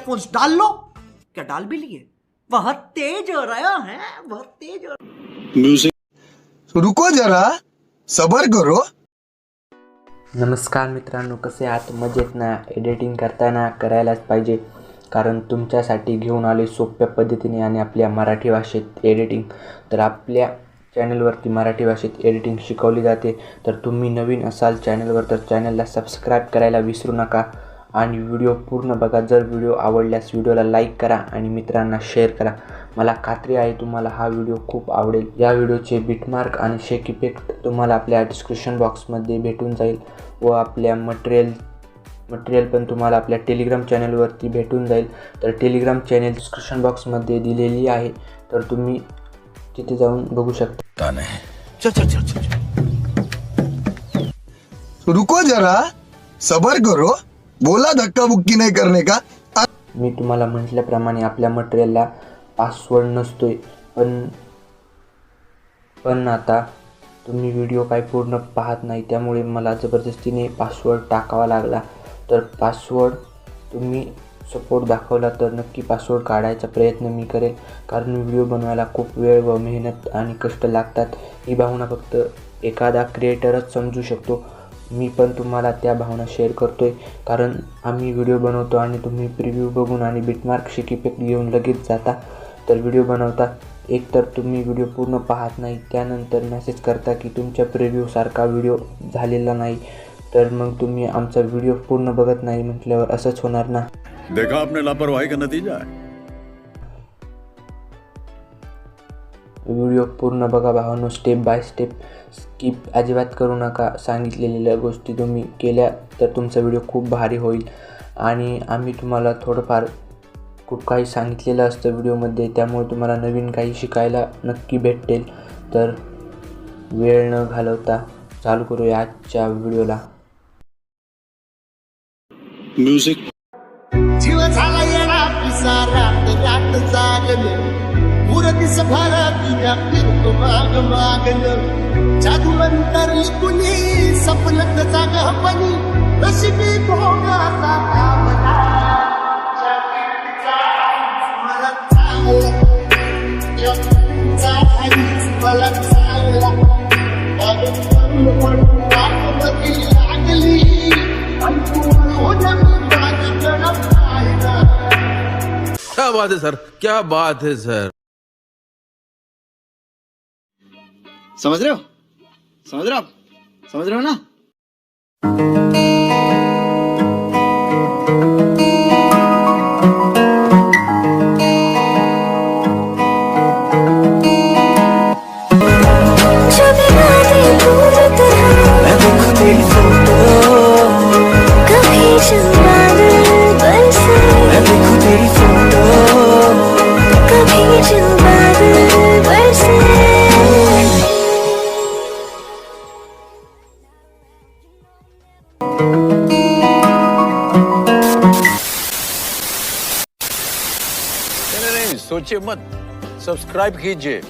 Headphones डाल low. क्या डाल भी लिए? बहुत तेज हो रहा है बहुत तेज हो म्यूजिक रुको जरा सबर करो। नमस्कार मित्रांनो कसे आहात? मजेत ना? एडिटिंग करताना करायलाच पाहिजे. कारण तुमच्यासाठी घेऊन आले सोप्या पद्धतीने आणि आपल्या मराठी भाषेत एडिटिंग तर आपल्या चॅनलवरती मराठी भाषेत एडिटिंग शिकवली जाते. तर तुम्ही नवीन असाल चॅनलवर तर चॅनलला सबस्क्राईब करायला विसरू नका. आणि व्हिडिओ पूर्ण बघा. जर व्हिडिओ आवडल्यास व्हिडिओला लाईक करा आणि मित्रांना शेअर करा. मला खात्री आहे तुम्हाला हा व्हिडिओ खूप आवडेल. या व्हिडिओचे बिटमार्क आणि शेक इफेक्ट तुम्हाला आपल्या डिस्क्रिप्शन बॉक्समध्ये भेटून जाईल व आपल्या मटेरियल मटेरियल पण तुम्हाला आपल्या टेलिग्राम चॅनलवरती भेटून जाईल. तर टेलिग्राम चॅनल डिस्क्रिप्शन बॉक्समध्ये दिलेली आहे. तर तुम्ही तिथे जाऊन बघू शकता. चल. रुको जरा. सबर करो. बोला धक्काबुक्की नाही करणे का? मी तुम्हाला म्हटल्याप्रमाणे आपल्या मटेरियलला पासवर्ड नसतोय. पण पण आता तुम्ही व्हिडिओ काही पूर्ण पाहत नाही त्यामुळे मला जबरदस्तीने पासवर्ड टाकावा लागला. तर पासवर्ड तुम्ही सपोर्ट दाखवला तर नक्की पासवर्ड काढायचा प्रयत्न मी करेल. कारण व्हिडिओ बनवायला खूप वेळ व मेहनत आणि कष्ट लागतात. ही भावना फक्त एखादा क्रिएटरच समजू शकतो. मी पण तुम्हाला त्या भावना शेअर करतोय. कारण आम्ही व्हिडिओ बनवतो आणि तुम्ही प्रिव्ह्यू बघून आणि बिटमार्क शिक इफेक्ट घेऊन लगेच जाता. तर व्हिडिओ बनवता. एक तर तुम्ही व्हिडिओ पूर्ण पाहत नाही. त्यानंतर मेसेज करता की तुमच्या प्रिव्ह्यूसारखा व्हिडिओ झालेला नाही. तर मग तुम्ही आमचा व्हिडिओ पूर्ण बघत नाही म्हटल्यावर असंच होणार ना? देखा आपने लापरवाही का नतीजा व्हिडिओ पूर्ण बघा भावानो स्टेप बाय स्टेप स्किप अजिबात करू नका. सांगितलेल्या गोष्टी तुम्ही केल्या तर तुमचा व्हिडिओ खूप भारी होईल. आणि आम्ही तुम्हाला थोडंफार खूप काही सांगितलेलं असतं व्हिडिओमध्ये त्यामुळे तुम्हाला नवीन काही शिकायला नक्की भेटेल. तर वेळ न घालवता चालू करूया आजच्या व्हिडिओला म्यूजिक क्या बात है सर? क्या बात है सर? समझ रहे हो? समझ रहे हो आप? समझ रहे हो ना? बिना दिल दूर तरह कभी जो सोचे सोचिए मत सब्सक्राइब कीजिए.